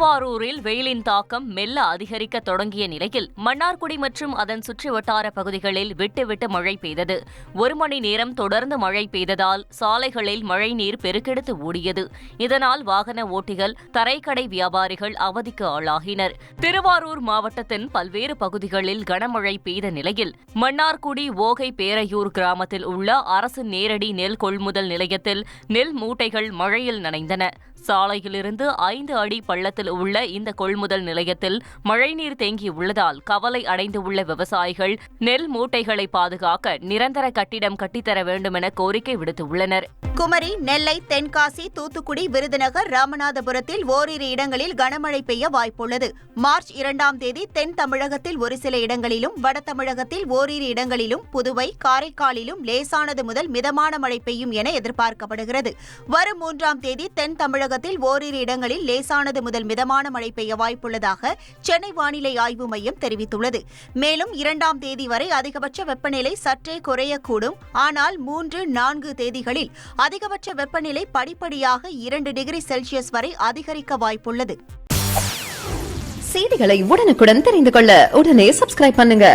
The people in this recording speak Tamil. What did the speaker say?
திருவாரூரில் வெயிலின் தாக்கம் மெல்ல அதிகரிக்க தொடங்கிய நிலையில் மன்னார்குடி மற்றும் அதன் சுற்றுவட்டார பகுதிகளில் விட்டு விட்டு மழை பெய்தது. ஒரு மணி நேரம் தொடர்ந்து மழை பெய்ததால் சாலைகளில் மழைநீர் பெருக்கெடுத்து ஓடியது. இதனால் வாகன ஓட்டிகள் தரைக்கடை வியாபாரிகள் அவதிக்கு ஆளாகினர். திருவாரூர் மாவட்டத்தின் பல்வேறு பகுதிகளில் கனமழை பெய்த நிலையில் மன்னார்குடி ஓகை பேரையூர் கிராமத்தில் உள்ள அரசு நேரடி நெல் கொள்முதல் நிலையத்தில் நெல் மூட்டைகள் மழையில் நனைந்தன. சாலையிலிருந்து ஐந்து அடி பள்ளத்தில் உள்ள இந்த கொள்முதல் நிலையத்தில் மழைநீர் தேங்கியுள்ளதால் கவலை அடைந்துள்ள விவசாயிகள் நெல் மூட்டைகளை பாதுகாக்க நிரந்தர கட்டிடம் கட்டித்தர வேண்டும் என கோரிக்கை விடுத்துள்ளனர். குமரி நெல்லை தென்காசி தூத்துக்குடி விருதுநகர் ராமநாதபுரத்தில் ஓரிரு இடங்களில் கனமழை பெய்ய வாய்ப்புள்ளது. மார்ச் இரண்டாம் தேதி தென் தமிழகத்தில் ஒரு சில இடங்களிலும் வட தமிழகத்தில் ஓரிரு இடங்களிலும் புதுவை காரைக்காலிலும் லேசானது முதல் மிதமான மழை பெய்யும் என எதிர்பார்க்கப்படுகிறது. வரும் மூன்றாம் தேதி தென் தமிழகத்தில் ஓரிரு இடங்களில் லேசானது முதல் மிதமான மழை பெய்ய வாய்ப்புள்ளதாக சென்னை வானிலை ஆய்வு மையம் தெரிவித்துள்ளது. மேலும் இரண்டாம் தேதி வரை அதிகபட்ச வெப்பநிலை சற்றே குறையக்கூடும். ஆனால் மூன்று நான்கு தேதிகளில் அதிகபட்ச வெப்பநிலை படிப்படியாக இரண்டு டிகிரி செல்சியஸ் வரை அதிகரிக்க வாய்ப்புள்ளது. செய்திகளை உடனுக்குடன் தெரிந்து கொள்ள உடனே சப்ஸ்கிரைப் பண்ணுங்க.